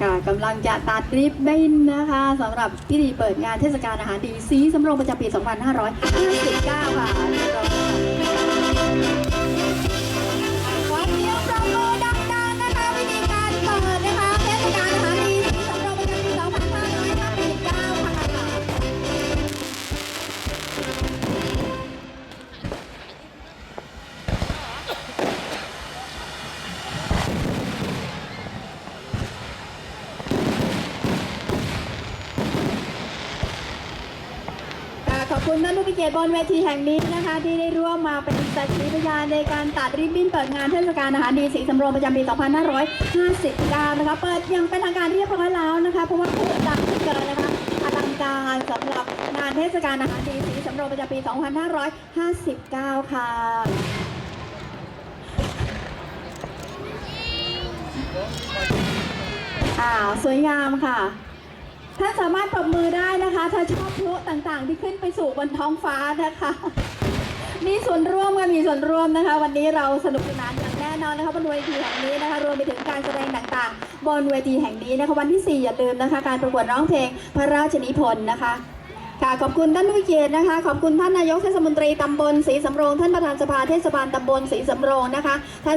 ค่ะกำลังจะตัดริบบิ้นนะคะสำหรับพิธีเปิดงานเทศกาลอาหารดีซีสำโรงประจำปี 2559 ค่ะ คุณท่านผู้มีเกียรติบนเวทีแห่งนี้นะคะ ที่ได้ร่วมมาเป็นสักขีพยานในการตัดริบบิ้นเปิดงานเทศกาลอาหารดีสีสำโรงประจำปี 2559 นะคะ เปิดอยังเป็นทางการเรียบร้อยแล้วนะคะ เพราะว่าผู้ดังที่เกินนะคะอลังการสำหรับงานเทศกาลอาหารดีสีสำโรงประจำปี 2559 ค่ะอ่าสวยงามค่ะ ท่านสามารถปรบมือได้นะคะ ถ้าชอบพลุต่างๆ ที่ขึ้นไปสู่บนท้องฟ้านะคะ มีส่วนร่วมกันมีส่วนร่วมนะคะ วันนี้เราสนุกสนานอย่างแน่นอนนะคะบนเวทีแห่งนี้นะคะ รวมไปถึงการแสดงต่างๆ บนเวทีแห่งนี้นะคะ วันที่ 4 อย่าลืมนะคะ การประกวดร้องเพลงพระราชนิพนธ์นะคะค่ะขอบคุณท่านผู้เกียรตินะคะ ขอบคุณท่านนายกเทศมนตรีตำบลศรีสำโรง ท่านประธานสภาเทศบาลตำบลศรีสำโรงนะคะท่าน